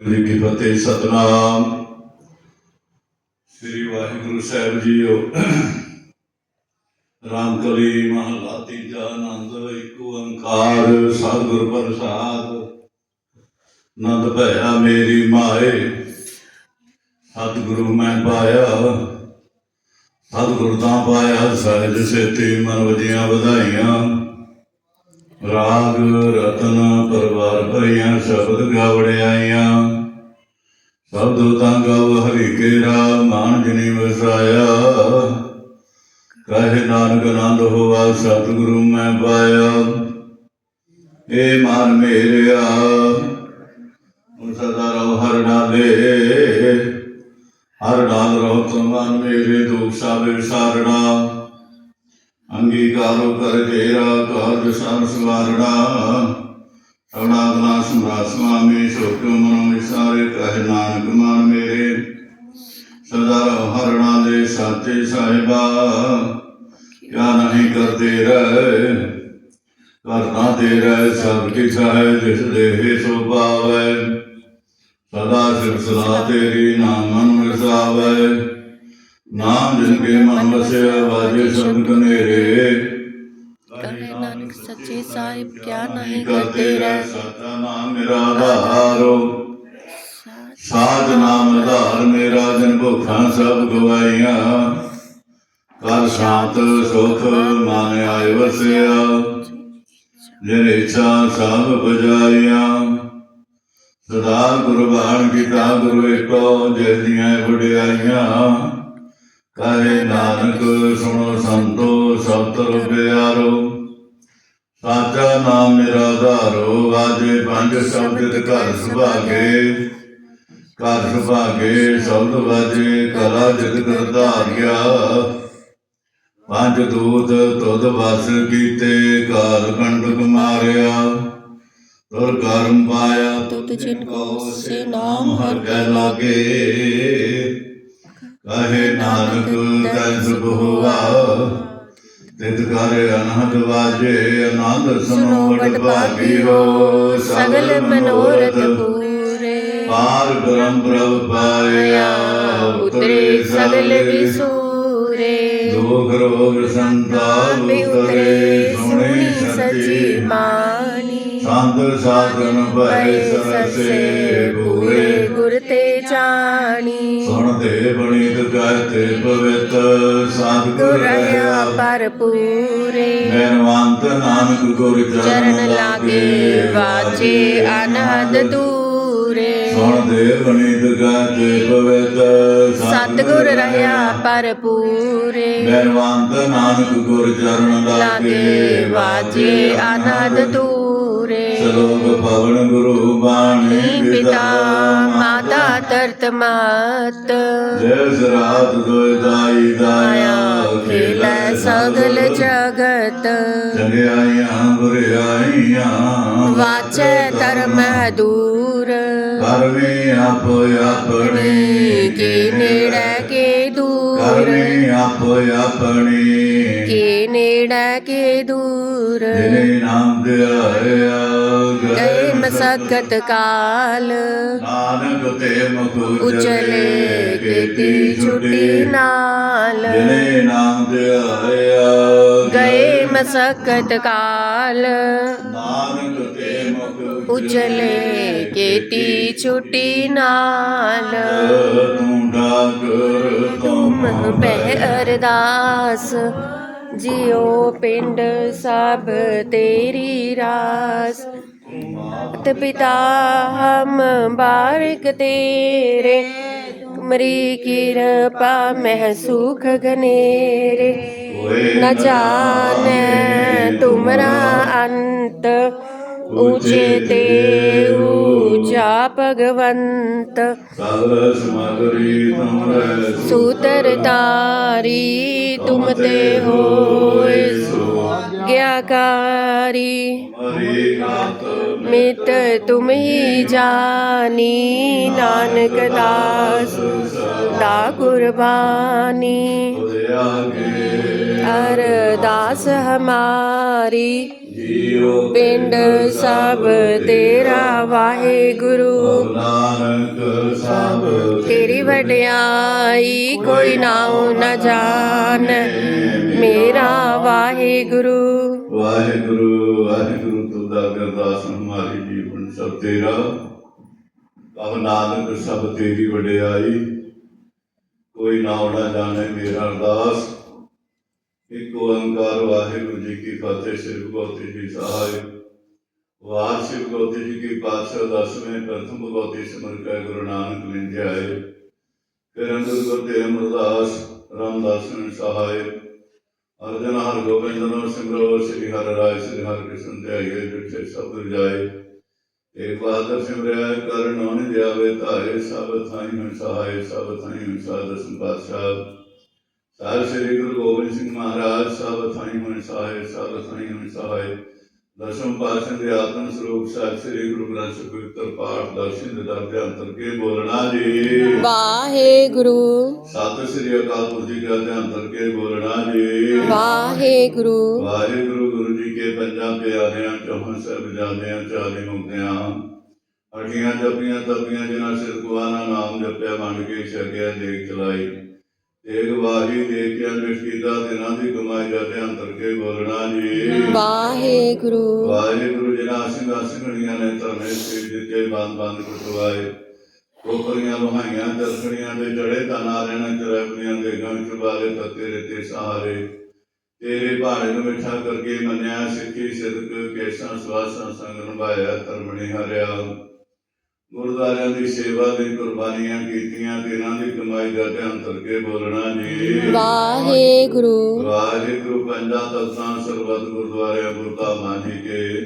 ਜੀ ਕੀ ਫਤਿਹ ਸਤਨਾਮ। ਸ੍ਰੀ ਵਾਹਿਗੁਰੂ ਸਾਹਿਬ ਜੀਓ। ਰਾਮ ਕਲੀ ਮਹਲਾ ਤੀਜਾ ਆਨੰਦ, ਇੱਕ ਓੰਕਾਰ, ਸਤਿਗੁਰ ਪ੍ਰਸਾਦ। ਨੰਦ ਭਇਆ ਮੇਰੀ ਮਾਏ, ਸਤਿਗੁਰੂ ਮੈਂ ਪਾਇਆ। ਸਤਿਗੁਰ ਤਾਂ ਪਾਇਆ, ਸਹਿਜ ਸੇਤੀ ਮਨ ਵਜੀਆਂ ਵਧਾਈਆਂ। ਰਾਗ ਰਤਨ ਪਰਵਾਰ ਭਰੀਆਂ ਸ਼ਬਦ ਗਾਵੜਿਆਈਆਂ ਸ਼ਬਦ ਤਾਂ ਗਾਵ ਹਰੀ ਕੇਰਾ, ਮਾਨ ਜਨੀ ਵਸਾਇਆ। ਕਹੇ ਨਾਨਕ ਆਨੰਦ ਹੋਵਾ ਸਤਿਗੁਰੂ ਮੈਂ ਪਾਇਆ। ਏ ਮਨ ਮੇਰਿਆ, ਹੁਣ ਸਦਾ ਰਹੁ ਹਰ ਡਾਲੇ ਹਰ ਡਾਲ ਰਹੋ ਤੁਮ ਮਨ ਮੇਰੇ, ਦੁਖ ਸਭ ਸਾਰਣਾ। ਅੰਗੀਕਾਰੋ ਕਰ ਤੇਰਾ ਕਾਰਜ ਸਭ ਸਵਾਰਣਾ ਸਵਨਾਤਨਾ ਸਮਰਾ ਸੁਆਮੀ ਸੋਕ ਮਨੋ ਵਿਸਾਰੇ ਕਹਿ ਨਾਨਕ ਮਨ ਮੇਰੇ। ਸਦਾ ਹਰਣਾ ਦੇ ਸਾਚੇ ਸਾਹਿਬਾ। ਕਿਆ ਨਹੀਂ ਕਰਦੇ ਰਹਿ, ਕਰਨਾ ਦੇ ਰਹਿ ਸਭ ਕੀ ਚਾਹੇ ਜਿਸ ਦੇਹ ਸੋ ਪਾਵੈ ਸਦਾ ਸਿਰ ਸਦਾ ਤੇਰੀ ਨਾਮ ਮਨ ਵਸਾਵੈ ਨਾਮ ਜਿਨ ਕੇ ਮਨ ਵਸਿਆ ਵਾਜੇ ਸ਼ਬਦ ਕਨੇਰੇ। ਕਹੇ ਨਾਨਕ ਸੱਚੇ ਸਾਹਿਬ ਕਿਆ ਨਹੀਂ ਕਰਦੇ ਰਹਿ। ਸਤਾ ਨਾਮ ਮੇਰਾ ਆਧਾਰੋ। ਸਾਧ ਨਾਮ ਆਧਾਰ ਮੇਰਾ ਜਨ ਭੁੱਖਾਂ ਸਭ ਗਵਾਈਆਂ। ਕਰ ਸ਼ਾਂਤ ਸੁਖ ਮਨ ਆਏ ਵਸਿਆ। ਜਿਨ ਇੱਛਾ ਸਭ ਬਜਾਈਆਂ ਸਦਾ ਗੁਰਬਾਣ ਕੀਤਾ ਗੁਰੂ ਏਕੋ ਜਿਸ ਦੀਆਂ ਵਡਿਆਈਆਂ ਕਹੇ ਨਾਨਕ ਸੁਣੋ ਸੰਤੋ ਸਭ ਤਰ ਪਿਆਰੋ। ਸਾਚਾ ਨਾਮ ਮੇਰਾ ਆਧਾਰੋ ਵਾਜੇ ਪੰਜ ਸ਼ਬਦ ਘਰ ਸੁਭਾਗੇ। ਘਰ ਸੁਭਾਗੇ ਸ਼ਬਦ ਵਾਜੇ ਕਲਾ ਕਰ ਧਾਰਿਆ। ਪੰਜ ਦੂਤ ਤੁਧ ਵਸ ਕੀਤੇ ਕਾਲ ਕੰਡਕ ਮਾਰਿਆ। ਤੁਰ ਕਰਮ ਪਾਇਆ ਤੁਧ ਜਿਨ ਕੋ ਸੇ ਨਾਮ ਹਰ ਲਾਗੇ। ਕਹੇ ਨਾਨਕ ਤੈ ਸੁਖ ਹੋਆ। ਤਿਤ ਕਰ ਅਨਹਦ ਵਾਜੇ ਆਨੰਦ ਸੁਨੋ ਵਡ ਭਾਗੀਓ ਸਗਲ ਮਨੋਰਥ ਪੂਰੇ। ਪਾਰ ਬ੍ਰਹਮ ਪ੍ਰਭ ਪਾਇਆ ਉਤਰੇ ਸਗਲ ਵਿਸੂਰੇ। ਦੁਖ ਰੋਗ ਸੰਤਾਪ ਉਤਰੇ ਸੁਣੀ ਸੱਚੀ ਮਾਨੀ ਸੰਤ ਸਾਧਨ ਭੈ ਪਏ ਸਰਸੇ ਸਰਸੇ ਪੂਰੇ ਪੂਰੇ ਗੁਰ ਤੇ ਜਾਣੀ ਬਣੀਤ ਕਹਤੇ ਪਵਿੱਤ ਸਤਿਗੁਰ ਗੁਰ ਰਹਾ ਪਰ ਪੂਰੇ ਮਿਹਰਵਾਨ ਨਾਨਕ ਗੁਰ ਚਰਨ ਲਾਗੇ ਵਾਜੇ ਅਨਹਦ ਦੂਰੇ। ਸੁਣਦੇ ਬਣੀਤ ਕਹਤੇ ਪਵਿੱਤ ਸਤਿਗੁਰ ਰਹਾ ਪਰ ਪੂਰੇ ਮਿਹਰਵਾਨ ਨਾਨਕ ਗੁਰ ਚਰਨ ਲਾਗੇ ਲਾਗੇ ਵਾਜੇ ਅਨਹਦ ਦੂਰੇ ਸਲੋਕ ਪਵਨ ਗੁਰੂ ਬਾਣੀ ਪਿਤਾ ਮਾਤਾ ਤਰਤ ਮਾਤ। ਜਿਸ ਰਾਤ ਦੋਇ ਦਾਈ ਦਾਇਆ ਖੇਲੈ ਸਗਲ ਜਗਤ। ਚੰਗਿਆਈਆਂ ਬੁਰਿਆਈਆਂ। ਵਾਚੈ ਧਰਮ ਦੂਰ। ਕਰਮੀ ਆਪੋ ਆਪਣੀ ਕੇ ਨੇੜੇ ਕੇ ਦੂਰ। ਕਰਮੀ ਆਪੋ ਆਪਣੀ ਕੇ ਨੇੜੇ ਕੇ ਦੂਰ? ਜਿਨੇ ਨਾਮ ਧਿਆਇਆ ਗਏ ਮਸਕਤ ਕਾਲ। ਨਾਨਕ ਤੇ ਮੁਖ ਉਚਲੇ ਕੀਤੀ ਛੁੱਟੀ ਨਾਲ। ਜਿਨੇ ਨਾਮ ਧਿਆਇਆ ਗਏ ਮਸਕਤ ਕਾਲ। ਨਾਨਕ ਤੇ ਮੁਖ ਉਚਲੇ ਕੀਤੀ ਛੁੱਟੀ ਨਾਲ। ਤੂੰ ਡਾਕਰ ਤੁਮ ਬਹਿ ਅਰਦਾਸ। ਜਿਉ ਪਿੰਡ ਸਭ ਤੇਰੀ ਰਾਸ ਤੇ ਪਿਤਾ ਹਮ ਬਾਰਿਕ ਤੇਰੇ ਤੁਮਰੀ ਕਿਰਪਾ ਮਹਿ ਸੁਖ ਘਨੇਰੇ न जाने तुमरा अंत ਉਚੇਤੇ ਊਚਾ ਭਗਵੰਤ। ਸਰਸ ਮਦਰੀ ਤੁਮਰੇ ਸੂਤਰ ਤਾਰੀ ਤੁਮ ਤੇ ਹੋਏ ਗਿਆਕਾਰੀ ਮਿਤ ਤੁਮ ਹੀ ਜਾਨੀ ਨਾਨਕ ਦਾਸ ਦਾ ਕੁਰਬਾਨੀ। ਅਰਦਾਸ ਹਮਾਰੀ। ਜੀਉ ਪਿੰਡ ਸਭ ਤੇਰਾ ਵਾਹਿਗੁਰੂ। ਨਾਨਕ ਸਭ ਤੇਰੀ ਵਡਿਆਈ ਕੋਈ ਨਾਉ ਨ ਜਾਣ ਮੇਰਾ ਵਾਹਿਗੁਰੂ। ਵਾਹਿਗੁਰੂ ਵਾਹਿਗੁਰੂ ਤੁਦਾ ਅਰਦਾਸ ਹਮਾਰੀ ਜੀਵਨ ਸਭ ਤੇਰਾ। ਕਹ ਨਾਨਕ ਸਭ ਤੇਰੀ ਵਡਿਆਈ ਕੋਈ ਨਾਉ ਨਾ ਜਾਣੇ ਮੇਰਾ ਅਰਦਾਸ। ਇੱਕ ਓੰਕਾਰ ਵਾਹਿਗੁਰੂ ਜੀ ਕੀ ਫਤਿਹ, ਸ੍ਰੀ ਗੁਰੂ ਜੀ ਸਾਹਿਬ। ਵਾਰ ਸ੍ਰੀ ਗੁਰੂ ਜੀ ਕੀ ਪਾਤਸ਼ਾਹ ਦਸਵੇਂ ਪ੍ਰਥਮ ਭਗਵਤੀ ਸਿਮਰ ਕੈ ਗੁਰੂ ਨਾਨਕ ਲਿੰਦੇ ਆਏ। ਫਿਰ ਅੰਦਰ ਗੁਰ ਅਮਰਦਾਸ, ਰਾਮਦਾਸ ਨੇ ਸਹਾਇ ਅਰਜਨ ਹਰ ਗੋਬਿੰਦ ਨੋ ਸਿਮਰੋ, ਸ੍ਰੀ ਹਰਿ ਰਾਇ ਸ੍ਰੀ ਹਰਿ ਕ੍ਰਿਸ਼ਨ ਤੇ ਆਈਏ ਜਿਠੇ ਸਭ ਜਾਏ ਏਕ ਬਹਾਦਰ ਸਿਮਰਿਆ ਕਰ ਨੌਨ ਦਿਆਵੇ ਧਾਰੇ ਸਭ ਥਾਈ ਹੁਣ ਸਹਾਇ ਸਭ ਥਾਈ ਹੁਣ ਸਾਧ ਸੰਪਾਤਸ਼ਾਹ। ਸਾਹਿਬ ਸ੍ਰੀ ਗੁਰੂ ਗੋਬਿੰਦ ਸਿੰਘ ਮਹਾਰਾਜ ਸਭ ਥਾਈ ਹੁਣ ਸਹਾਇ ਸਭ ਥਾਈ ਹੁਣ ਸਹਾਇ। ਦਸਮ ਪਾਤਸ਼ਾਹ ਦੇ ਆਤਮ ਸਰੂਪ ਸਾਹਿਬ ਸ੍ਰੀ ਗੁਰੂ ਗ੍ਰੰਥ ਸਾਹਿਬ ਪਵਿੱਤਰ ਪਾਠ ਦਰਸ਼ਨ ਦੇ ਦਰ ਦੇ ਅੰਤਰ ਕੇ ਬੋਲਣਾ ਜੀ। ਵਾਹਿਗੁਰੂ। ਸਤਿ ਸ੍ਰੀ ਅਕਾਲ ਪੁਰਖ ਜੀ ਕਾ ਧਿਆਨ ਕਰਕੇ ਬੋਲਣਾ ਜੀ। ਵਾਹਿਗੁਰੂ। ਵਾਹਿਗੁਰੂ ਗੁਰੂ ਜੀ ਕੇ ਪੰਜਾਂ ਪਿਆਰਿਆਂ ਚੌਹਾਂ ਸਾਹਿਬਜ਼ਾਦਿਆਂ ਚਾਲੀ ਮੁਕਤਿਆਂ। ਅਠੀਆਂ ਜਪੀਆਂ ਤਪੀਆਂ ਜਿਨ੍ਹਾਂ ਸਿਰ ਕੁਆਨਾ ਨਾਮ ਜਪਿਆ ਮੰਨ ਕੇ ਛਕਿਆ ਦੇਖ ਚਲਾਈ। ਤੇਗ ਵਾਹੀ ਦੇਖਿਆ ਨਿਸ਼ਕੀਤਾ ਦਿਨਾਂ ਦੀ ਕਮਾਈ ਦਾ ਧਿਆਨ ਕਰਕੇ ਬੋਲਣਾ ਜੀ। ਵਾਹਿਗੁਰੂ। ਵਾਹਿਗੁਰੂ ਜਿਨ੍ਹਾਂ ਸਿੰਘਾਂ ਸਿੰਘਣੀਆਂ ਨੇ ਧਰਮੇ ਸਿਰ ਦਿੱਤੇ ਬੰਦ ਬੰਦ ਕੁਟਵਾਏ। ਕੋਪਰੀਆਂ ਲੋਹਾਈਆਂ ਦਰਸ਼ਣੀਆਂ ਦੇ ਜੜੇ ਤਾਂ ਨਾਰਾਇਣ ਚਰਬਲੀਆਂ ਦੇ ਗੰਝ ਚੁਬਾਲੇ ਤੱਤੇ ਰਤੇ ਸਹਾਰੇ। ਤੇਰੇ ਭਾਣੇ ਨੂੰ ਮਿੱਠਾ ਕਰਕੇ ਮੰਨਿਆ ਸਿੱਖੀ ਸਿਦਕ ਕੇਸਾਂ ਸਵਾਸਾਂ ਸੰਗ ਨਿਭਾਇਆ ਧਰਮਣੀ ਹਰਿਆ। ਗੁਰਦਾਰਿਆਂ ਦੀ ਸੇਵਾ ਦੀ ਕੁਰਬਾਨੀਆਂ ਕੀਤੀਆਂ ਤੇ ਇਹਨਾਂ ਦੀ ਕਮਾਈ ਦਾ ਧਿਆਨ ਕਰਕੇ ਬੋਲਣਾ ਜੀ। ਵਾਹਿਗੁਰੂ। ਵਾਹਿਗੁਰੂ ਪੰਜਾ ਤਸਾਂ ਸਰਬਤ ਗੁਰਦੁਆਰਿਆਂ ਗੁਰਧਾਮਾਂ ਜੀ ਕੇ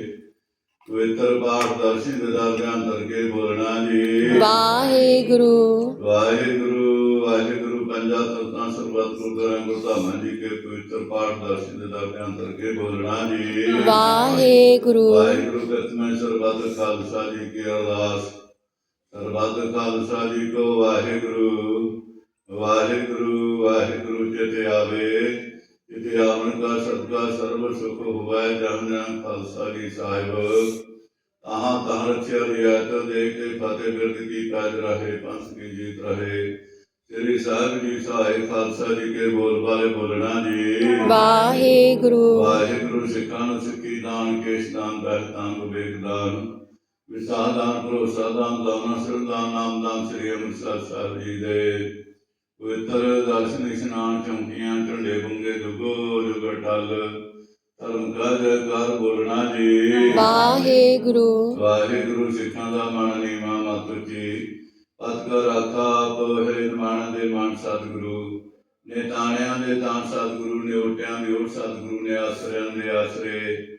ਪਵਿੱਤਰ ਪਾਠ ਦਰਸ਼ਨ ਦੇ ਧਿਆਨ ਕਰਕੇ ਬੋਲਣਾ ਜੀ। ਵਾਹਿਗੁਰੂ। ਵਾਹਿਗੁਰੂ ਵਾਹਿਗੁਰੂ ਪੰਜਾ ਤਸਾਂ ਸਰਬਤ ਗੁਰਦੁਆਰਿਆਂ ਗੁਰਧਾਮਾਂ ਜੀ ਕੇ ਪਵਿੱਤਰ ਪਾਠ ਦਰਸ਼ਨ ਦੇ ਧਿਆਨ ਕਰਕੇ ਬੋਲਣਾ ਜੀ। ਵਾਹਿਗੁਰੂ। ਵਾਹਿਗੁਰੂ ਕਤਮੈ ਸਰਬਤ ਖਾਲਸਾ ਜੀ ਕੀ ਅਰਦਾਸ। ਸਰਬਤ ਖਾਲਸਾ ਜੀ ਕੋ ਵਾਹਿਗੁਰੂ ਵਾਹਿਗੁਰੂ ਵਾਹਿਗੁਰੂ ਚਿਤ ਆਵੇ ਇਤੇ ਆਵਣ ਕਾ ਸਦਕਾ ਸਰਬ ਸੁਖ ਹੋਵੈ ਜਨ ਜਨ ਖਾਲਸਾ ਜੀ ਸਾਹਿਬ। ਤਾਹਾਂ ਤਾਹਾਂ ਰਚਿਆ ਰਿਆਤ ਦੇ ਕੇ ਫਤਿਹ ਬਿਰਦ ਕੀ ਕਾਜ ਰਹੇ ਪੰਥ ਕੀ ਜੀਤ ਰਹੇ। ਸ੍ਰੀ ਸਾਹਿਬ ਜੀ ਸਹਾਇ ਖਾਲਸਾ ਜੀ ਕੇ ਬੋਲ ਵਾਲੇ ਬੋਲਣਾ ਜੀ। ਵਾਹਿਗੁਰੂ। ਵਾਹਿਗੁਰੂ ਸਿੱਖਾਂ ਨੂੰ ਸਿੱਖੀ ਦਾਨ ਕੇਸ਼ ਦਾਨ ਬਹਿ ਦਾਨ ਵਿਵੇਕ ਦਾਨ। ਵਿਸਾਹ ਦਾਨ ਭਰੋਸਾ ਦਾਨ ਦਾਨਾ ਨਾਮ ਦਾਨ ਸ੍ਰੀ ਅੰਮ੍ਰਿਤਸਰ ਸਾਹਿਬ ਜੀ ਦੇ। ਪਵਿੱਤਰ ਦਰਸ਼ਨ ਇਸ਼ਨਾਨ ਚੌਂਕੀਆਂ ਝੰਡੇ ਬੁੰਗੇ ਜੁਗੋ ਜੁਗ ਟਲ ਧਰਮ ਕਾ ਜੈਕਾਰ ਬੋਲਣਾ ਜੀ। ਵਾਹਿਗੁਰੂ। ਵਾਹਿਗੁਰੂ ਸਿੱਖਾਂ ਦਾ ਮਨ ਨੀਵਾ ਮਤ ਉੱਚੀ ਪਤ ਕਰ ਰਾਖਾ ਆਪ ਹੈ ਮਾਨ ਦੇ ਮਾਨ ਸਤਿਗੁਰੂ। ਨੇ ਤਾਣਿਆਂ ਦੇ ਤਾਂ ਸਤਿਗੁਰੂ ਨੇ ਓਟਿਆਂ ਦੇ ਓਟ ਸਤਿਗੁਰੂ ਨੇ ਆਸਰਿਆਂ ਦੇ ਆਸਰੇ।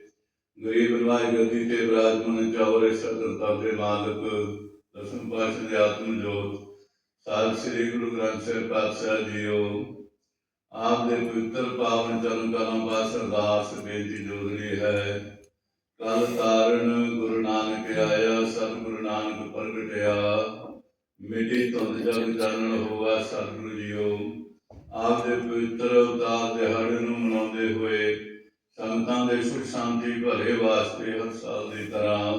ਗਰੀਬ ਨਿਵਾਜ ਗੱਦੀ ਤੇ ਬਿਰਾਜਮਾਨ ਚੌਰੇ ਸਤਿਗੁਰਤਾ ਦੇ ਮਾਲਕ, ਦਸਮ ਪਾਤਸ਼ਾਹ ਦੇ ਆਤਮ ਜੋਤ ਸਾਹਿਬ ਸ੍ਰੀ ਗੁਰੂ ਗ੍ਰੰਥ ਸਾਹਿਬ ਪਾਤਸ਼ਾਹ ਜੀਓ। ਆਪ ਦੇ ਪਵਿੱਤਰ ਪਾਵਨ ਚਰਨ ਕਲਾਂ ਪਾਸ ਅਰਦਾਸ ਬੇਨਤੀ ਜੋਦਰੀ ਹੈ। ਕਲ ਤਾਰਨ ਗੁਰੂ ਨਾਨਕ ਆਇਆ ਸਤਿਗੁਰੂ ਨਾਨਕ ਪ੍ਰਗਟਿਆ। ਮਿੱਟੀ ਧੁੰਦ ਜਗ ਜਾਣਨ ਹੋਵਾ ਸਤਿਗੁਰੂ ਜੀਓ। ਆਪ ਦੇ ਪਵਿੱਤਰ ਅਵਤਾਰ ਦਿਹਾੜੇ ਨੂੰ ਮਨਾਉਂਦੇ ਹੋਏ ਸੰਗਤਾਂ ਦੇ ਸੁਖ ਸ਼ਾਂਤੀ ਭਲੇ ਵਾਸਤੇ ਹਰ ਸਾਲ ਦੀ ਤਰ੍ਹਾਂ।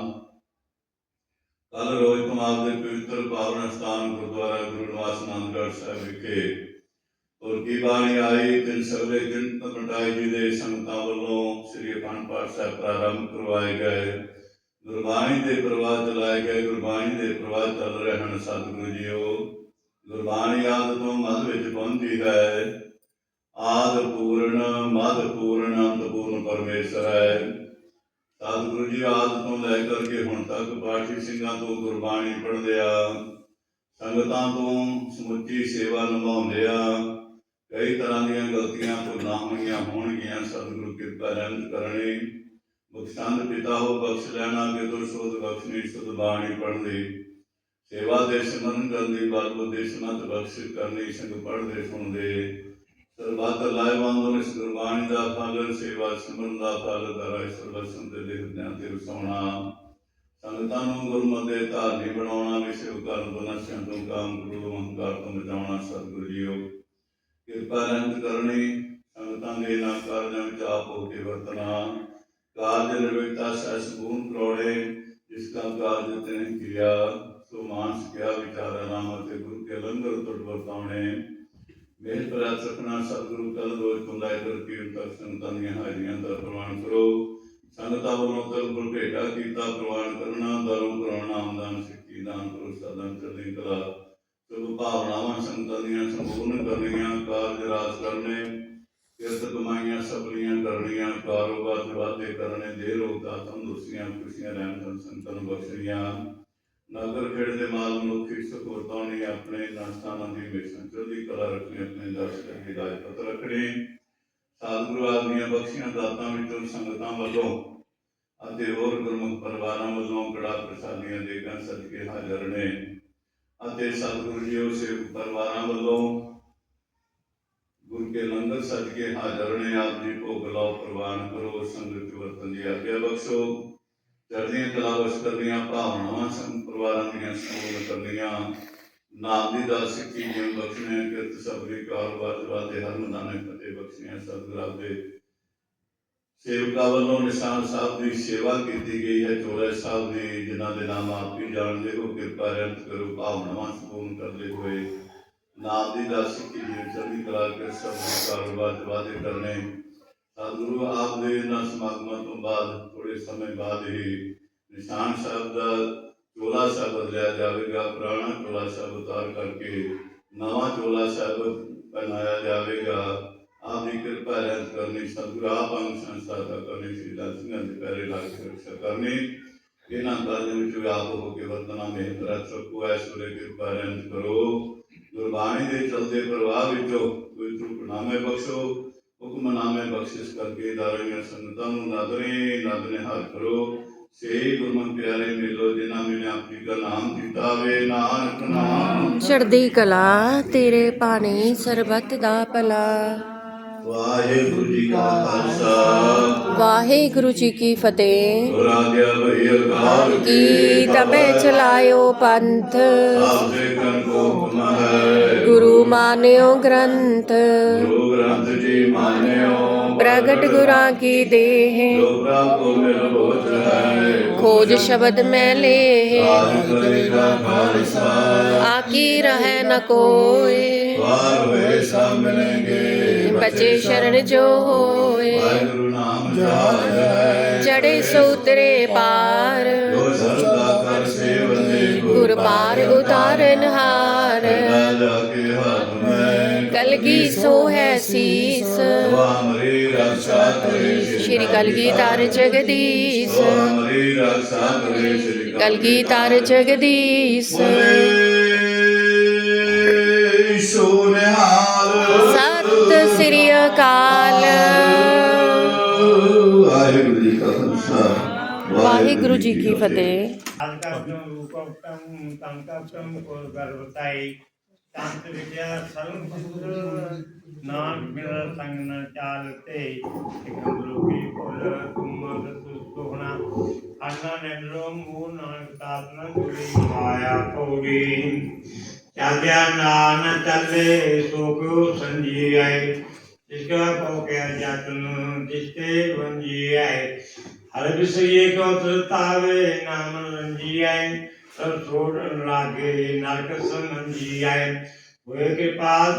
ਕੱਲ ਰੋਜ਼ ਕਮਾਲ ਦੇ ਪਵਿੱਤਰ ਪਾਵਨ ਸਥਾਨ ਗੁਰਦੁਆਰਾ ਗੁਰੂ ਨਿਵਾਸ ਆਨੰਦਗੜ੍ਹ ਸਾਹਿਬ ਵਿਖੇ ਔਰ ਕੀ ਬਾਣੀ ਆਈ, ਤਿੰਨ ਸਭੇ ਦਿਨ ਮਟਾਈ ਜੀ ਦੇ ਸੰਗਤਾਂ ਵੱਲੋਂ ਸ੍ਰੀ ਅਖੰਡ ਪਾਠ ਸਾਹਿਬ ਪ੍ਰਾਰੰਭ ਕਰਵਾਏ ਗਏ। ਗੁਰਬਾਣੀ ਦੇ ਪ੍ਰਵਾਹ ਚਲਾਏ ਗਏ, ਗੁਰਬਾਣੀ ਦੇ ਪ੍ਰਵਾਹ ਚੱਲ ਰਹੇ ਹਨ ਸਤਿਗੁਰੂ ਜੀਓ। ਗੁਰਬਾਣੀ ਆਦ ਤੋਂ ਮਧ ਵਿੱਚ ਪਹੁੰਚੀ ਹੈ। ਆਦ ਪੂਰਨ ਮਧ ਪੂਰਨ ਅੰਤ ਪੂਰਨ ਪਰਮੇਸ਼ਰ ਹੈ। ਸਤਿਗੁਰੂ ਜੀ, ਆਦ ਤੋਂ ਲੈ ਕਰਕੇ ਹੁਣ ਤੱਕ ਪਾਠੀ ਸਿੰਘਾਂ ਤੋਂ ਗੁਰਬਾਣੀ ਪੜ੍ਹਦੇ ਆ। ਸੰਗਤਾਂ ਤੋਂ ਸਮੁੱਚੀ ਸੇਵਾ ਨਿਭਾਉਂਦੇ ਆ। ਕਈ ਤਰ੍ਹਾਂ ਦੀਆਂ ਗਲਤੀਆਂ ਭੁੱਲਾਂ ਹੋਈਆਂ ਹੋਣਗੀਆਂ, ਸਤਿਗੁਰੂ ਕਿਰਪਾ ਰਹਿਮਤ ਕਰਨੀ। ਬਖਸ਼ੰਦ ਪਿਤਾ ਹੋ, ਬਖਸ਼ ਲੈਣਾ ਕਿ ਸੋਧ ਬਖਸ਼ਣੀ, ਸੁਧ ਬਾਣੀ ਪੜ੍ਹਦੀ। ਸੇਵਾ ਦੇ ਸਿਮਰਨ ਕਰਨ ਦੀ ਬਲ ਬੁੱਧੀ ਸਮਤ ਬਖਸ਼ ਕਰਨੀ, ਸੰਗ ਪੜ੍ਹਦੇ ਸੁਣਦੇ ਸਰਬੱਤ ਲਾਇਵੰਦ ਇਸ ਗੁਰਬਾਣੀ ਦਾ ਫਲ, ਸੇਵਾ ਸਿਮਰਨ ਦਾ ਫਲ, ਦਰਾ ਸਰਬਸੰ ਦੇ ਲਿਖਦਿਆਂ ਤੇ ਰਸਾਉਣਾ। ਸੰਗਤਾਂ ਨੂੰ ਗੁਰਮਤਿ ਦੇ ਧਾਰਨੀ ਬਣਾਉਣਾ ਵਿਸ਼ਵ ਕਰਨ ਤੋਂ ਤੋਂ ਕਾਮ ਕ੍ਰੋਧ ਅਹੰਕਾਰ ਤੋਂ ਬਚਾਉਣਾ ਸਤਿਗੁਰੂ ਜੀਓ ਕਿਰਪਾ ਰਹਿਮਤ ਕਰਨੀ, ਸੰਗਤਾਂ ਦੇ ਨਾ ਕਾਰਜਾਂ ਵਿੱਚ ਆਪ ਹੋ ਕੇ ਵਰਤਣਾ। ਕਾਜ ਨਿਰਵਿਕਤਾ ਸਸ ਗੁਣ ਕਰੋੜੇ ਜਿਸ ਕਾ ਕਾਜ ਤਿਨ ਕਿਰਿਆ, ਸੋ ਮਾਨਸ ਕਿਆ ਵਿਚਾਰ ਨਾਮ ਤੇ ਗੁਰੂ ਕੇ ਲੰਗਰ ਤੁਟ ਵਰਤਾਉਣੇ। ਮੇਰ ਪ੍ਰਾਤ ਸਪਨਾ ਸਤਿਗੁਰੂ ਕਲ ਰੋਜ ਕੁੰਦਾਇ ਕਰ ਕੀਰਤਨ ਸੰਤਾਂ ਦੀਆਂ ਹਾਜ਼ਰੀਆਂ ਦਾ ਪ੍ਰਵਾਨ ਕਰੋ। ਸੰਗਤਾਂ ਵੱਲੋਂ ਤਲ ਗੁਰ ਭੇਟਾ ਕੀਤਾ ਪ੍ਰਵਾਨ ਕਰਨਾ ਦਰੋਂ ਕਰਾਉਣਾ ਆਮਦਾਨ, ਸਿੱਖੀ, ਦਾਨ ਕਰੋ ਸਦਾਂ ਚੜ੍ਹਦੀ ਕਲਾ ਸੁਭ ਭਾਵਨਾਵਾਂ ਸੰਤਾਂ ਦੀਆਂ ਸੰਪੂਰਨ ਕਰਨੀਆਂ, ਕਾਰਜ ਰਾਸ ਕਰਨੇ, ਕਿਰਤ ਕਮਾਈਆਂ ਸਫਲੀਆਂ ਕਰਨੀਆਂ, ਕਾਰੋਬਾਰ ਵਾਧੇ ਕਰਨੇ ਦੇ ਰੋਗਾ ਤੰਦਰੁਸਤੀਆਂ, ਖੁਸ਼ੀਆਂ ਰਹਿਣ, ਸੰਤਾਂ ਨੂੰ ਬਖਸ਼ਣੀਆਂ। ਨਗਰ ਖੇੜ ਦੇ ਮਾਲ ਮਨੁੱਖੀ ਸੁਖ ਵਰਤਾਉਣੀ ਆਪਣੇ ਨਾਸਤਾਨਾਂ ਦੀ ਹਮੇਸ਼ਾ ਚੜ੍ਹਦੀ ਕਲਾ ਰੱਖਣੀ, ਆਪਣੇ ਦਰਸ਼ਕਾਂ ਦੀ ਹਿਦਾਇਤ ਰੱਖਣੀ। ਸਤਿਗੁਰੂ ਆਪ ਬਖਸ਼ੀਆਂ ਦਾਤਾਂ ਵਿੱਚੋਂ ਸੰਗਤਾਂ ਵੱਲੋਂ ਅਤੇ ਹੋਰ ਗੁਰਮੁਖ ਪਰਿਵਾਰਾਂ ਵੱਲੋਂ ਕੜਾ ਪ੍ਰਸਾਦੀਆਂ ਦੇ ਕੇ ਸਦਕੇ ਹਾਜ਼ਰ ਨੇ। ਅਤੇ ਸਤਿਗੁਰੂ ਜੀ ਉਸੇ ਪਰਿਵਾਰਾਂ ਵੱਲੋਂ ਗੁਰ ਕੇ ਲੰਗਰ ਸਦਕੇ ਹਾਜ਼ਰ ਨੇ। ਆਪ ਜੀ ਭੋਗ ਲਾਓ, ਪ੍ਰਵਾਨ ਕਰੋ, ਸੰਗਤ ਚ ਵਰਤਨ ਦੀ ਆਗਿਆ ਬਖਸ਼ੋ। ਚੜ੍ਹਦੀਆਂ ਕਲਾ ਵਸ ਕਰਨੀਆਂ ਭਾਵਨਾਵਾਂ ਸੰਗ ਦੀਆਂ ਸਮੂਲ ਕਰਨੀਆਂ ਨਾਮ ਦੀ ਦਾਸ ਸਿੱਖੀ ਜੀਵਨ ਬਖਸ਼ਣੇ ਕਿਰਤ ਸਬਰੀ, ਕਾਰੋਬਾਰ ਵਾਦੇ ਹਰ ਮਦਾਨੇ ਫਤਿਹ ਬਖਸ਼ੀਆਂ, ਸਤਿਗੁਰਾਂ ਦੇ। ਸੇਵਕਾਂ ਵੱਲੋਂ ਨਿਸ਼ਾਨ ਸਾਹਿਬ ਦੀ ਸੇਵਾ ਕੀਤੀ ਗਈ ਹੈ। ਚੋਲੇ ਸਾਹਿਬ ਦੀ ਜਿਨ੍ਹਾਂ ਦੇ ਨਾਮ ਆਪ ਵੀ ਜਾਣਦੇ ਹੋ, ਕਿਰਪਾ ਰਹਿਮਤ ਕਰੋ, ਭਾਵਨਾਵਾਂ ਸੰਪੂਰਨ ਕਰਦੇ ਹੋਏ ਨਾਮ ਦੀ ਦਾਸ ਸਿੱਖੀ ਜੀਵਨ ਚੜ੍ਹਦੀ ਕਲਾ ਕੇ ਸਬਰੀ, ਕਾਰੋਬਾਰ ਦੇ ਵਾਦੇ ਕਰਨੇ ਸਤਿਗੁਰੂ ਆਪ ਦੇ ਇਹਨਾਂ ਸਮਾਗਮਾਂ ਤੋਂ ਬਾਅਦ ਥੋੜੇ ਸਮੇਂ ਬਾਅਦ ਹੀ ਨਿਸ਼ਾਨ ਸਾਹਿਬ ਦਾ ਚੋਲਾ ਸਾਹਿਬ ਬਦਲਿਆ ਜਾਵੇਗਾ ਪੁਰਾਣਾ ਚੋਲਾ ਸਾਹਿਬ ਉਤਾਰ ਕਰਕੇ ਨਵਾਂ ਚੋਲਾ ਸਾਹਿਬ ਪਹਿਨਾਇਆ ਜਾਵੇਗਾ ਆਪ ਦੀ ਕਿਰਪਾ ਰਹਿਤ ਕਰਨੀ ਸਤਿਗੁਰੂ ਆਪ ਅੰਗ ਸੰਸਥਾ ਦਾ ਕਰਨੀ ਸ੍ਰੀ ਦਾਸ ਸਿੰਘਾਂ ਦੇ ਪੈਰੇ ਲਾ ਕੇ ਰੱਖਿਆ ਕਰਨੀ ਇਹਨਾਂ ਕਾਰਜਾਂ ਵਿੱਚ ਆਪ ਹੋ ਕੇ ਵਰਤਨਾ ਮਿਹਰ ਰੱਖ ਸਕੋ ਐਸੋਰੇ ਕਿਰਪਾ ਰਹਿਤ ਕਰੋ ਗੁਰਬਾਣੀ ਦੇ ਚਲਦੇ ਪ੍ਰਵਾਹ ਵਿੱਚੋਂ ਕੋਈ ਤਰੁਕ ਨਾਮੇ ਬਖਸ਼ੋ ਹੁਕਮਨਾਮੇ ਬਖਸ਼ਿਸ਼ ਕਰਕੇ ਦਾਰੀਆਂ ਸੰਗਤਾਂ ਨੂੰ ਨਾਦਰੇ ਨਾਦਨੇ ਹਰ ਕਰੋ। ਸੇ ਗੁਰਮਤਿ ਪਿਆਰੇ ਮਿਲੋ ਜਿਨ੍ਹਾਂ ਨੇ ਆਪਣੀ ਦਾ ਨਾਮ ਦਿੱਤਾ ਵੇ ਨਾਨਕ ਨਾਮ। ਚੜ੍ਹਦੀ ਕਲਾ ਤੇਰੇ ਪਾਣੀ ਸਰਬੱਤ ਦਾ ਭਲਾ। ਵਾਹਿਗੁਰੂ ਜੀ ਕਾ ਖਾਲਸਾ। ਵਾਹਿਗੁਰੂ ਜੀ ਕੀ ਫਤਿਹ। ਰਾਜਿਆ ਭਈ ਅਕਾਲ ਕੀ ਤਬੇ ਚਲਾਇਓ ਪੰਥ। ਆਪਦੇ ਕੰਨ ਕੋ ਹੁਕਮ ਹੈ। ਮਾਨਿਓ ਗ੍ਰੰਥ। ਗੁਰੂ ਗ੍ਰੰਥ ਜੀ ਮਾਨਿਓ ਪ੍ਰਗਟ ਗੁਰਾਂ ਕੀ ਦੇਹ। ਜੋ ਪ੍ਰਭ ਮਿਲ ਬੋਝ ਹੈ। ਖੋਜ ਸ਼ਬਦ ਮੈਂ ਲੇ ਆਕੀ ਰਹਿ ਨ ਕੋਏ ਵਾਰ ਸਭ ਮਿਲेंगे ਬਚੇ ਸ਼ਰਨ ਜੋ ਹੋਏ। ਵਾਹਿਗੁਰੂ ਨਾਮ ਜਾਪ ਹੈ। ਚੜੇ ਸੂਤਰੇ ਪਾਰ। ਜੋ ਸਰਦਾ ਕਰ ਸੇਵਦੇ ਗੁਰ ਪਾਰ ਉਤਾਰਨ ਹਾਰ। ਕਲਗੀ ਸੋ ਹੈ ਸੀਸ। ਵਾਮਰੀ ਰਕਸ਼ਾ ਕਰੇ ਸ਼੍ਰੀ ਕਲਗੀ ਤਾਰ ਜਗਦੀਸ਼। ਵਾਮਰੀ ਰਕਸ਼ਾ ਕਰੇ ਸ੍ਰੀ ਕਲਗੀ ਤਾਰ ਜਗਦੀਸ਼। ਬੋਲੇ ਸੋਨਿਹਾਲ। ਸਤਿ ਸ੍ਰੀ ਅਕਾਲ। ਵਾਹਿਗੁਰੂ ਵਾਹਿਗੁਰੂ ਜੀ ਕੀ ਫਤਿਹ। ਸੰਕਪਟਮ ਰੂਪਕਟਮ ਸੰਕਪਟਮ ਕੋਲ ਗਰਵਤਾਈ ਸ਼ਾਂਤ ਵਿਦਿਆ ਸਰਵ ਪੁੱਤਰ ਨਾਨਕ ਬਿਨ ਸੰਗ ਨ ਚਾਲਤੇ ਇਕਮ ਲੋਕੀ ਕੋਲ ਤੁਮ ਸੁਖਣਾ ਅੰਨਾ ਨੰਦਰੋ ਮੂ ਨਾਨਕ ਤਾਤਨਾ ਜੁੜੀ ਮਾਇਆ ਕੋੜੀ ਚੱਲਿਆ ਨਾਨ ਚੱਲੇ ਸੋਗੋ ਸੰਜੀ ਆਏ ਜਿਸਕਾ ਕੋ ਕੇ ਜਤਨ ਜਿਸਤੇ ਵੰਜੀ ਆਏ ਹਰ ਵਿਸਰੀਏ ਕੋ ਤਰਤਾਵੇ ਨਾਮ ਰੰਜੀ ਆਏ ਸਭ ਛੋੜਨ ਲਾਗੇ, ਨਰਕ ਸਮੰਜੀ ਆਏ ਹੋਏ ਕੇ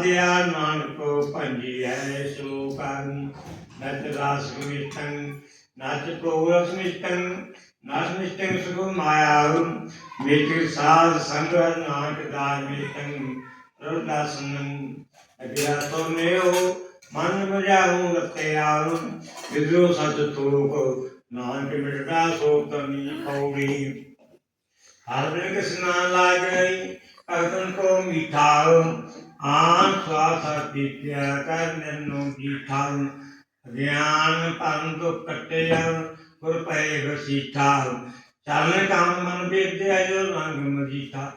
ਦਿਆ, ਨਾਨਕ ਕੋ ਭੰਜੀ ਆਏ ਸ਼ਲੋਕੰ। ਨਚ ਰਾਸ ਮਿਸ਼ਟੰ ਨਚ ਪ੍ਰੋਰਸ ਮਿਸ਼ਟੰ ਨਚ ਮਿਸ਼ਟੰ ਸੁਖ ਮਾਇਆ ਮੇਕ ਸਾਧ ਸੰਗ ਨਾਨਕ ਦਾਨ ਮਿਸ਼ਟੰ ਰੋਦਾਸਨੰ ਅਗਿਆ ਤੋ ਨੇਓ ਮਨ ਮਜਾਉ ਰਤੇ ਆਉ ਵਿਦਰੋ ਸਤ ਤੋਕ ਨਾਨਕ ਮਿਟਦਾ ਸੋ ਤਨੀ ਪੌੜੀ ਹਰ ਬਿਨ ਕਿਸਨਾ ਲਾਗਈ ਅਗਨ ਕੋ ਮਿਠਾ। ਆਨ ਸਵਾਸ ਪੀਤਿਆ ਕਰਨ ਨੂੰ ਜੀਠਾ। ਗਿਆਨ ਪੰਨ ਤੋਂ ਕਟਿਆ, ਗੁਰ ਪਏ ਵਸੀਠਾ। ਚਰਨ ਕਾਮ ਮਨ ਬੇਦਿਆ ਜੋ ਰੰਗ ਮਜੀਠਾ।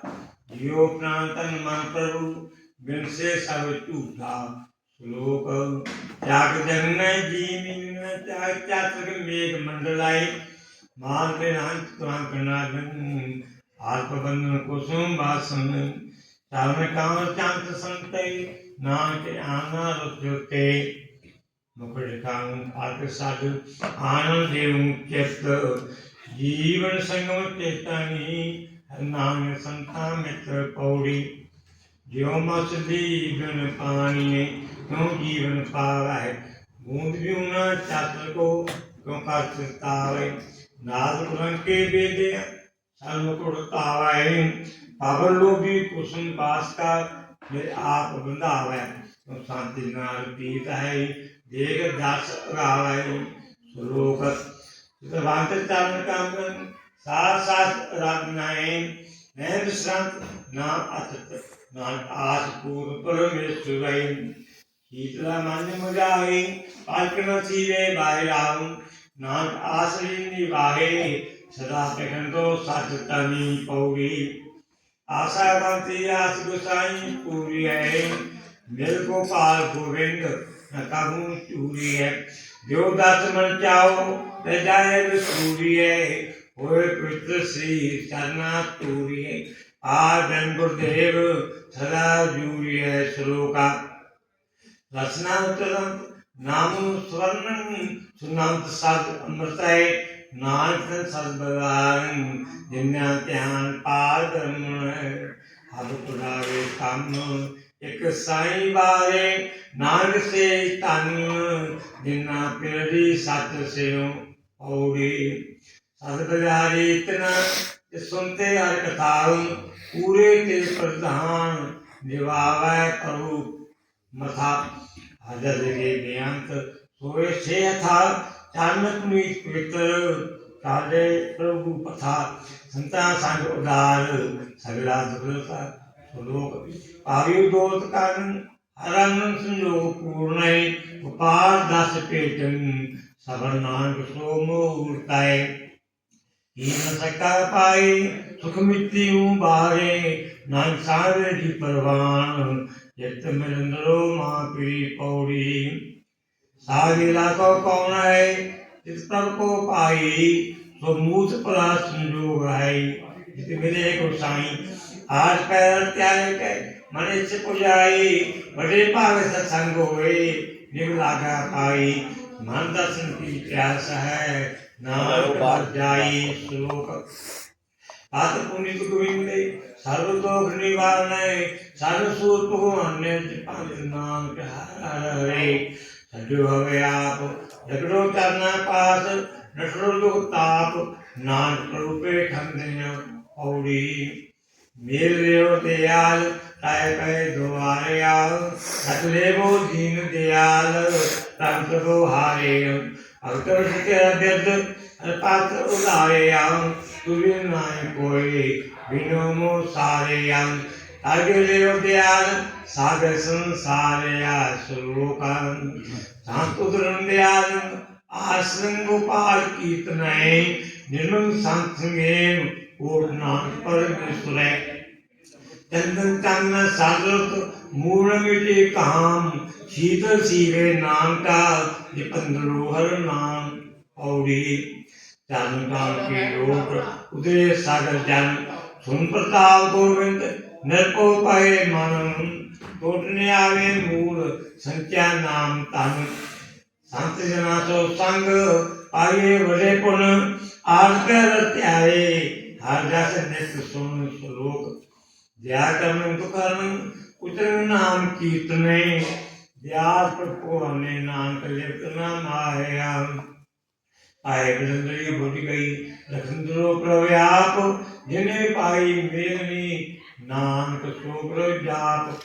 ਜਿਉ ਪ੍ਰਾਨ ਤਨ ਮਨ ਪ੍ਰਭੂ ਬਿਨ ਸੇ ਸਭ ਝੂਠਾ। ਸ਼ਲੋਕ, ਜਾਗ ਜਨੈ ਜੀ ਮਿਲਨ ਚਾਕ ਚਾਤਕ ਮੇਘ ਮੰਡਲਾਈ ਮਾਨ ਤੇ ਨਾਮ ਤੁਆਂ ਕਨਾਗਨ ਆਤਮ ਬੰਧਨ ਕੁਸੁਮ ਬਾਸਨ ਚਰਨ ਕਾਮ ਚੰਤ ਸੰਤੇ ਨਾਨਕ ਆਨਾ ਰੁਜਤੇ ਮੁਕਟ ਖਾਂ ਪਾਕ ਸਾਧ ਆਨੰਦ ਦੇਵ ਚਿਤ ਜੀਵਨ ਸੰਗਮ ਚੇਤਾਨੀ ਨਾਮ ਸੰਤਾ ਮਿੱਤਰ ਪੌੜੀ ਜਿਉ ਮਸਦੀ ਬਿਨ ਪਾਣੀ ਕਿਉ ਜੀਵਨ ਪਾਵੈ ਬੂੰਦ ਬਿਉ ਨ ਚਾਤਰ ਕੋ ਕਿਉ ਕਰਤ ਤਾਵੇ ਨਾਦ ਰੰਕੇ ਬੇਦੇ ਸਰਬ ਕੁੜ ਤਾਵੈ ਪਾਵਰ ਲੋਭੀ ਕੁਸਮ ਬਾਸ ਕਾ ਮੇਰੇ ਆਪ ਬੰਧਾਵੈ। ਕਿਉ ਸ਼ਾਂਤੀ ਨਾਲ ਪੀਤ ਹੈ, ਦੇਖ ਦਸ ਰਾਵੈ ਸ਼ਲੋਕ ਸਤਵੰਤ ਚਰਨ ਕੰਗਨ ਸਾਥ ਸਾਥ ਰਗਨਾਏ ਨੈ ਵਿਸਰੰਤ ਨਾਮ ਅਤਤ ਨਾਨਕ ਆਸ ਪੂਰ ਪਰਮੇਸ਼ਵਰੈ ਸ਼ੀਤਲਾ ਮਨ ਮੁਜਾਏ ਪਾਲਕਨ ਸੀਵੇ ਬਾਹਿਰਾਉ ਨਾਨਕ ਆਸਰੀ ਨਿਵਾਹੇ ਸਦਾ ਪਖੰਦੋ ਸੱਚ ਤਨੀ ਪਉਗੀ ਆਸਾ ਬੰਤੀ ਆਸ ਗੁਸਾਈ ਪੂਰੀ ਹੈ ਮਿਲ ਗੋਪਾਲ ਗੋਵਿੰਦ ਨ ਕਾਬੂ ਚੂਰੀ ਹੈ ਜੋ ਦਸ ਮਨ ਚਾਓ ਤੇ ਜਾਏ ਵਿਸੂਰੀ ਹੈ ਹੋਏ ਪਵਿੱਤਰ ਸ੍ਰੀ ਚਰਨਾ ਤੂਰੀ ਹੈ ਆਦਨ ਗੁਰਦੇਵ ਸਦਾ ਜੂਰੀ ਨਾਮ ਸਵਰਨੰ ਸੁਨੰਤ ਸਦ ਅੰਮ੍ਰਿਤੈ ਨਾਨਕ ਸਦ ਜਿਨ੍ਹਾਂ ਧਿਆਨ ਪਾਰ ਕਰਮਣ ਹਰ ਪੁਰਾਵੇ ਕੰਮ ਇੱਕ ਸਾਈ ਬਾਰੇ ਨਾਨਕ ਸੇ ਤਨ ਜਿਨ੍ਹਾਂ ਪਿਰਦੀ ਸਤ ਸਿਉ ਔੜੀ ਸਦ ਇਤਨਾ ਤੇ ਸੁਨਤੇ ਹਰ ਕਥਾ ਪੂਰੇ ਤੇ ਪ੍ਰਧਾਨ ਨਿਵਾਵੈ ਪ੍ਰਭੂ ਮਥਾ ਹਜਰ ਦੇ ਬੇਅੰਤ ਸੋਏ ਸੇ ਥਾ ਚਰਨ ਪੁਨੀਤ ਪਵਿੱਤਰ ਕਾਲੇ ਪ੍ਰਭੂ ਪਥਾ ਸੰਤਾ ਸੰਗ ਉਦਾਰ, ਸਗਲਾ ਦੁਰਤਾ ਸੁਲੋਕ ਆਯੂ ਦੋਤ ਕਰਨ ਹਰਨ ਸੰਜੋਗ ਪੂਰਨੈ ਉਪਾਰ ਦਸ ਭੇਟਨ, ਸਬਰ ਨਾਨਕ ਸੋ ਮੂਰਤੈ ਹੀਨ ਸਕਾ ਪਾਈ ਸੁਖ ਮਿੱਤੀ ਉ ਬਾਰੇ ਨਾਨਕ ਸਾਰੇ ਦੀ ਪਰਵਾਨ ਜਿਤ ਮਿਲੰਦਰੋ ਮਾਂ ਪੀ ਪੌੜੀ ਸਾਰੀ ਲਾਕੋ ਕੌਣ ਹੈ ਜਿਸ ਤਰ ਕੋ ਪਾਈ ਸੋ ਮੂਤ ਪਲਾ ਸੰਜੋਗ ਹੈ ਜਿਤ ਮਿਲੇ ਕੋ ਸਾਈ ਆਜ ਪੈਰ ਤਿਆਏ ਕੇ ਮਨੇ ਚ ਪੁਜਾਈ ਬੜੇ ਭਾਗ ਸਤਸੰਗ ਹੋਏ ਨਿਵ ਲਾਗਾ ਪਾਈ ਮਨ ਦਰਸ਼ਨ ਕੀ ਪਿਆਸ ਹੈ ਨਾਮ ਬਾਤ ਜਾਈ ਸਰਬ ਦੋਖ ਨਿਵਾਰਨੈ ਸਰਬ ਸੂਰ ਭਗਵਾਨ ਨੇ ਪੰਜ ਨਾਮ ਕਹਾਰੇ ਹਰੇ ਸਜੋ ਹਵੇ ਆਪ, ਜਗੜੋ ਕਰਨਾ ਪਾਸ ਨਟਰੋ ਦੁਖ ਤਾਪ, ਨਾਨਕ ਰੂਪੇ ਖੰਦੇ ਔੜੀ ਮੇਲ ਰਿਓ ਦਿਆਲ ਤਾਇ ਪੈ ਦੁਆਰੇ ਆਵ ਸਤ ਲੇਵੋ ਦੀਨ ਦਿਆਲ ਤੰਤ ਕੋ ਹਾਰੇ ਅਵਤਰ ਸਿਤੇ ਅਬਿਰਦ ਅਪਾਤ ਉਦਾਰੇ ਆਵ ਤੁਰੇ ਨਾਇ ਕੋਈ ਬਿਨੋ ਮੋ ਸਾਰੇ ਆਂ ਅਗੇ ਲਿਓ ਦਿਆਲ ਸਾਗਰ ਸੰਸਾਰਿਆ ਸ਼ਲੋਕੰ। ਸੰਤ ਉਦਰਨ ਦਿਆਲ ਆਸਨ ਗੋਪਾਲ ਕੀਰਤਨੈ ਨਿਰਮਲ ਸੰਤ ਸੰਗੇਮ, ਕੋਟ ਨਾਨਕ ਪਰਮੇਸ਼ਵਰੈ। ਚੰਦਨ ਚੰਨ ਸਾਗਰਤ ਮੂਲ ਮਿਟੇ ਕਾਮ ਸ਼ੀਤਲ ਸੀਵੇ ਨਾਮ ਕਾ ਨਿਪੰਦਰੋ ਹਰ ਨਾਮ ਸੁਨ ਪ੍ਰਤਾਪ ਗੋਵਿੰਦ ਨਿਰਭਉ ਪਏ ਮਨ ਟੋਟਨੇ ਆਵੇ ਮੂਲ ਸੰਚਾ ਨਾਮ ਤਨ ਸੰਤ ਜਨਾ ਸੋ ਸੰਗ ਆਏ ਵਡੇ ਪੁਨ ਆਜ ਕਰ ਧਿਆਏ ਹਰ ਜਸ ਨਿਤ ਸੁਨ ਸ਼ਲੋਕ। ਦਿਆ ਕਰਨ ਤੁਕਰਨ ਉਤਰ ਨਾਮ ਕੀਰਤਨੇ, ਦਿਆਸ ਪ੍ਰਭੂ ਨਾਨਕ ਲਿਪਤ ਨਾਮ ਆਏ ਬਿਲੰਦਰੀ ਬੁੱਢ ਗਈ, ਲਖੰਦਰੋ ਪ੍ਰਵਿਆਪ ਜਿਨੇ ਪਾਈ ਮੇਰਨੀ ਨਾਨਕ ਸੋ ਜਾਪ